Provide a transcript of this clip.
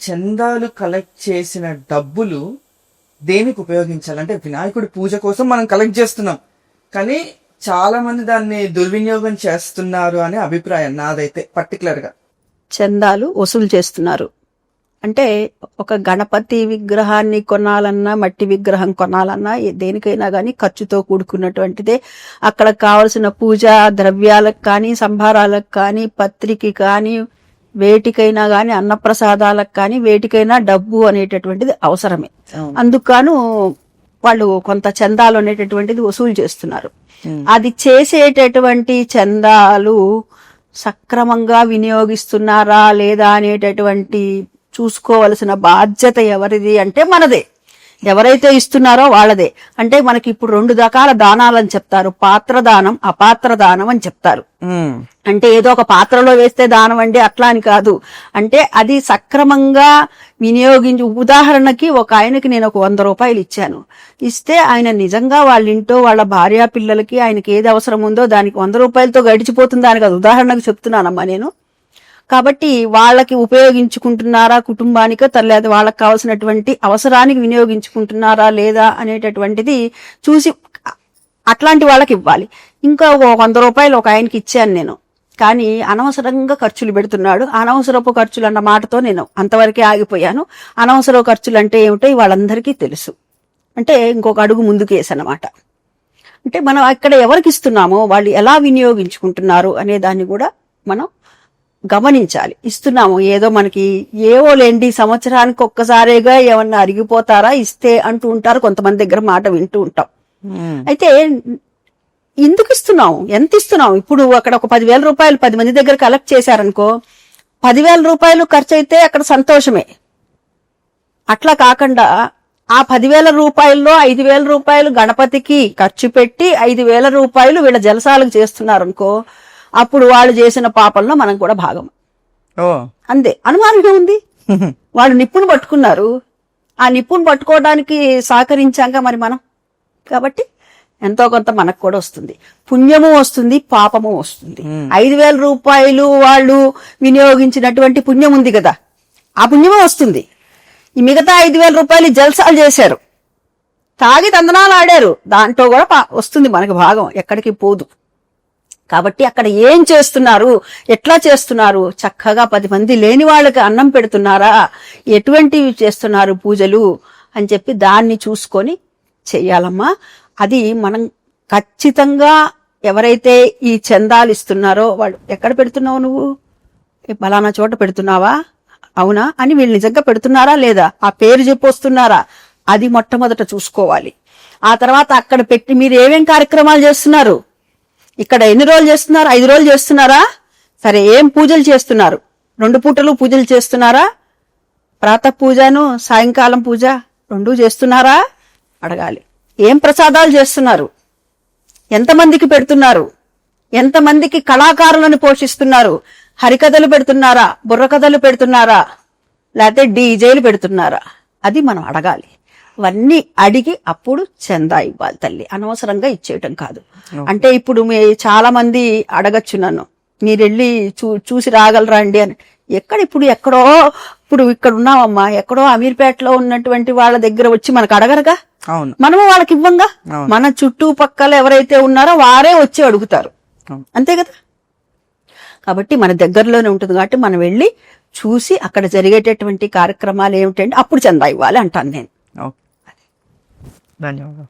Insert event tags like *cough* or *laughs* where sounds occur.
చందాలు కలెక్ట్ చేసిన డబ్బులు దేనికి ఉపయోగించాలి అంటే వినాయకుడి పూజ కోసం మనం కలెక్ట్ చేస్తున్నాం. కానీ చాలా మంది దాన్ని దుర్వినియోగం చేస్తున్నారు అనే అభిప్రాయం నాదైతే పర్టికులర్గా. చందాలు వసూలు చేస్తున్నారు. అంటే ఒక గణపతి విగ్రహాన్ని కొనాలన్నా మట్టి విగ్రహం కొనాలన్నా దేనికైనా కానీ ఖర్చుతో కూడుకున్నటువంటిదే. అక్కడ కావలసిన పూజా ద్రవ్యాలకు కానీ సంభారాలకు కానీ పత్రికి కానీ వేటికైనా కానీ అన్నప్రసాదాలకు కానీ వేటికైనా డబ్బు అనేటటువంటిది అవసరమే. అందుకు వాళ్ళు కొంత చందాలు అనేటటువంటిది వసూలు చేస్తున్నారు. అది చేసేటటువంటి చందాలు సక్రమంగా వినియోగిస్తున్నారా లేదా అనేటటువంటి చూసుకోవలసిన బాధ్యత ఎవరిది అంటే మనదే. ఎవరైతే ఇస్తున్నారో వాళ్ళదే. అంటే మనకి ఇప్పుడు రెండు రకాల దానాలని చెప్తారు. పాత్ర దానం అపాత్ర దానం అని చెప్తారు. అంటే ఏదో ఒక పాత్రలో వేస్తే దానం అండి అట్లా అని కాదు. అంటే అది సక్రమంగా వినియోగించి ఉదాహరణకి ఒక ఆయనకి నేను ఒక వంద రూపాయలు ఇచ్చాను. ఇస్తే ఆయన నిజంగా వాళ్ళ ఇంట్లో వాళ్ళ భార్యా పిల్లలకి ఆయనకి ఏది అవసరం ఉందో దానికి వంద రూపాయలతో గడిచిపోతుందా అని కాదు. ఉదాహరణకు చెప్తున్నానమ్మా నేను. కాబట్టి వాళ్ళకి ఉపయోగించుకుంటున్నారా కుటుంబానికో లేదా వాళ్ళకి కావాల్సినటువంటి అవసరానికి వినియోగించుకుంటున్నారా లేదా అనేటటువంటిది చూసి అట్లాంటి వాళ్ళకి ఇవ్వాలి. ఇంకా వంద రూపాయలు ఒక ఆయనకి ఇచ్చాను నేను. కానీ అనవసరంగా ఖర్చులు పెడుతున్నాడు. అనవసరపు ఖర్చులు అన్న మాటతో నేను అంతవరకే ఆగిపోయాను. అనవసర ఖర్చులు అంటే ఏమిటో వాళ్ళందరికీ తెలుసు. అంటే ఇంకొక అడుగు ముందుకు వేసనమాట అంటే మనం అక్కడ ఎవరికి ఇస్తున్నామో వాళ్ళు ఎలా వినియోగించుకుంటున్నారు అనే దాన్ని కూడా మనం గమనించాలి. ఇస్తున్నాము. ఏదో మనకి ఏవో లేండి సంవత్సరానికి ఒక్కసారిగా ఏమన్నా అరిగిపోతారా ఇస్తే అంటూ ఉంటారు. కొంతమంది దగ్గర మాట వింటూ ఉంటాం. అయితే ఎందుకు ఇస్తున్నాం ఎంత ఇస్తున్నాం ఇప్పుడు అక్కడ ఒక పదివేల రూపాయలు పది మంది దగ్గర కలెక్ట్ చేశారనుకో పదివేల రూపాయలు ఖర్చు అయితే అక్కడ సంతోషమే. అట్లా కాకుండా ఆ పదివేల రూపాయల్లో ఐదు వేల రూపాయలు గణపతికి ఖర్చు పెట్టి ఐదు వేల రూపాయలు వీళ్ళ జలసాలకు చేస్తున్నారు అనుకో అప్పుడు వాళ్ళు చేసిన పాపంలో మనం కూడా భాగం. అంతే. అనుమానం ఉంది. *laughs* వాళ్ళు నిప్పును పట్టుకున్నారు. ఆ నిప్పును పట్టుకోవడానికి సహకరించాక మరి మనం. కాబట్టి ఎంతో కొంత మనకు కూడా వస్తుంది. పుణ్యము వస్తుంది పాపము వస్తుంది. ఐదు వేల రూపాయలు వాళ్ళు వినియోగించినటువంటి పుణ్యం ఉంది కదా. ఆ పుణ్యమే వస్తుంది. ఈ మిగతా ఐదు వేల రూపాయలు జల్సాలు చేశారు. తాగి తందనాలు ఆడారు. దాంట్లో కూడా వస్తుంది మనకు భాగం. ఎక్కడికి పోదు. కాబట్టి అక్కడ ఏం చేస్తున్నారు? ఎట్లా చేస్తున్నారు? చక్కగా పది మంది లేని వాళ్ళకి అన్నం పెడుతున్నారా? ఎటువంటివి చేస్తున్నారు పూజలు? అని చెప్పి దాన్ని చూసుకొని చెయ్యాలమ్మా అది మనం ఖచ్చితంగా ఎవరైతే ఈ చందాలు ఇస్తున్నారో వాళ్ళు ఎక్కడ పెడుతున్నావు నువ్వు? ఏ పలానా చోట పెడుతున్నావా? అవునా? అని వీళ్ళు నిజంగా పెడుతున్నారా లేదా? ఆ పేరు చెప్పొస్తున్నారా? అది మొట్టమొదట చూసుకోవాలి. ఆ తర్వాత అక్కడ పెట్టి మీరు ఏమేం కార్యక్రమాలు చేస్తున్నారు? ఇక్కడ ఎన్ని రోజులు చేస్తున్నారు? ఐదు రోజులు చేస్తున్నారా? సరే ఏం పూజలు చేస్తున్నారు? రెండు పూటలు పూజలు చేస్తున్నారా? ప్రాతః పూజను సాయంకాలం పూజ రెండు చేస్తున్నారా? అడగాలి. ఏం ప్రసాదాలు చేస్తున్నారు? ఎంతమందికి పెడుతున్నారు? ఎంతమందికి కళాకారులను పోషిస్తున్నారు? హరికథలు పెడుతున్నారా? బుర్రకథలు పెడుతున్నారా? లేకపోతే డీజేలు పెడుతున్నారా? అది మనం అడగాలి. అవన్నీ అడిగి అప్పుడు చందా ఇవ్వాలి తల్లి. అనవసరంగా ఇచ్చేయటం కాదు. అంటే ఇప్పుడు మీ చాలా మంది అడగచ్చు నన్ను. మీరు వెళ్ళి చూ చూసి రాగలరా అండి అని. ఎక్కడ ఇప్పుడు ఎక్కడో ఇప్పుడు ఇక్కడ ఉన్నామమ్మా ఎక్కడో అమీర్పేటలో ఉన్నటువంటి వాళ్ళ దగ్గర వచ్చి మనకు అడగరుగా? అవును. మనము వాళ్ళకి ఇవ్వంగా. మన చుట్టుపక్కల ఎవరైతే ఉన్నారో వారే వచ్చి అడుగుతారు. అంతే కదా? కాబట్టి మన దగ్గరలోనే ఉంటుంది కాబట్టి మనం వెళ్ళి చూసి అక్కడ జరిగేటటువంటి కార్యక్రమాలు ఏమిటంటే అప్పుడు చందా ఇవ్వాలి అంటాను నేను. manual